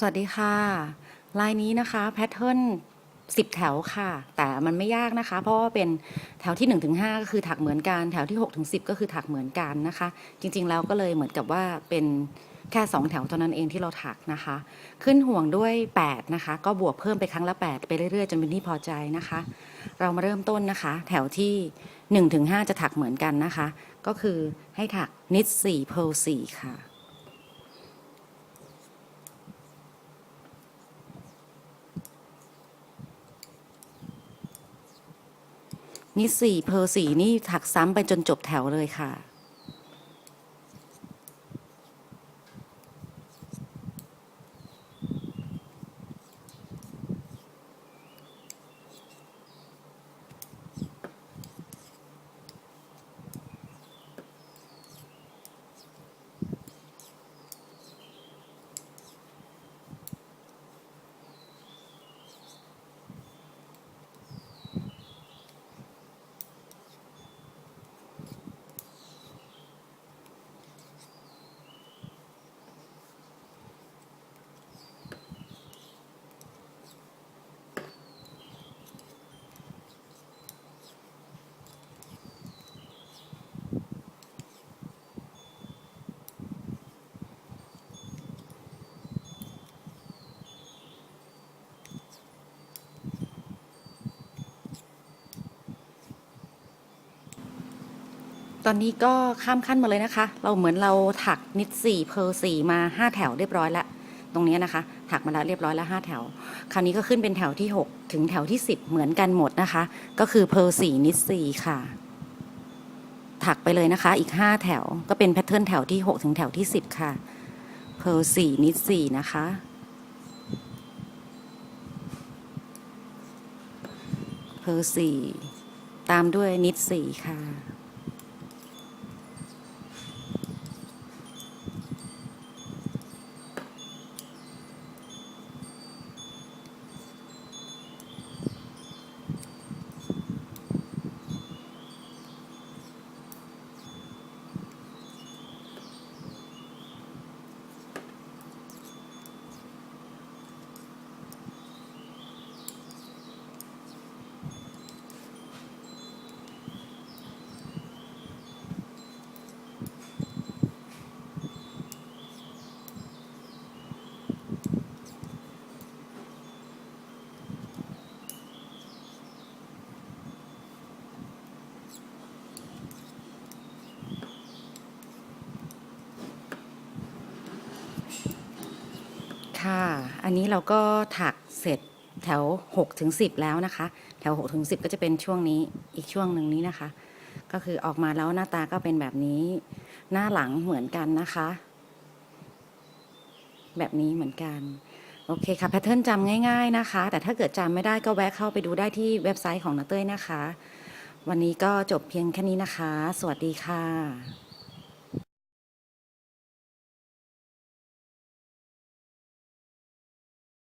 สวัสดีค่ะ ลายนี้นะคะแพทเทิร์นสิบแถวค่ะ แต่มันไม่ยากนะคะ เพราะว่าเป็นแถวที่1นถึงหก็คือถักเหมือนกัน แถวที่6ถึงสิก็คือถักเหมือนกันนะคะ จริงๆแล้วก็เลยเหมือนกับว่าเป็นแค่ 2 แถวเท่านั้นเองที่เราถักนะคะ ขึ้นห่วงด้วย 8 นะคะ ก็บวกเพิ่มไปครั้งละ 8 ไปเรื่อยๆ จนเป็นที่พอใจนะคะ เรามาเริ่มต้นนะคะ แถวที่1ถึง5จะถักเหมือนกันนะคะ ก็คือให้ถักนิด4เพล4ค่ะ นี่สี่เพอสี่นี่ถักซ้ำไปจนจบแถวเลยค่ะ ตอนนี้ก็ข้ามขั้นมาเลยนะคะ เราเหมือนเราถักนิดสี่เพอสี่มาห้าแถวเรียบร้อยแล้วตรงนี้นะคะ ถักมาแล้วเรียบร้อยแล้วห้าแถว คราวนี้ก็ขึ้นเป็นแถวที่หกถึงแถวที่สิบเหมือนกันหมดนะคะ ก็คือเพอสี่นิดสี่ค่ะ ถักไปเลยนะคะ อีกห้าแถวก็เป็นแพทเทิร์นแถวที่หกถึงแถวที่สิบค่ะเพอสี่นิดสี่นะคะเพอสี่ตามด้วยนิดสี่ค่ะ ค่ะ อันนี้เราก็ถักเสร็จแถว6ถึง10 แล้วนะคะ แถว6ถึง10 ก็จะเป็นช่วงนี้อีกช่วงหนึ่งนี้นะคะ ก็คือออกมาแล้วหน้าตาก็เป็นแบบนี้ หน้าหลังเหมือนกันนะคะ แบบนี้เหมือนกันโอเคค่ะแพทเทิร์นจำง่าย ๆนะคะ แต่ถ้าเกิดจำไม่ได้ก็แวะเข้าไปดูได้ที่เว็บไซต์ของนาเต้ยนะคะ วันนี้ก็จบเพียงแค่นี้นะคะ สวัสดีค่ะ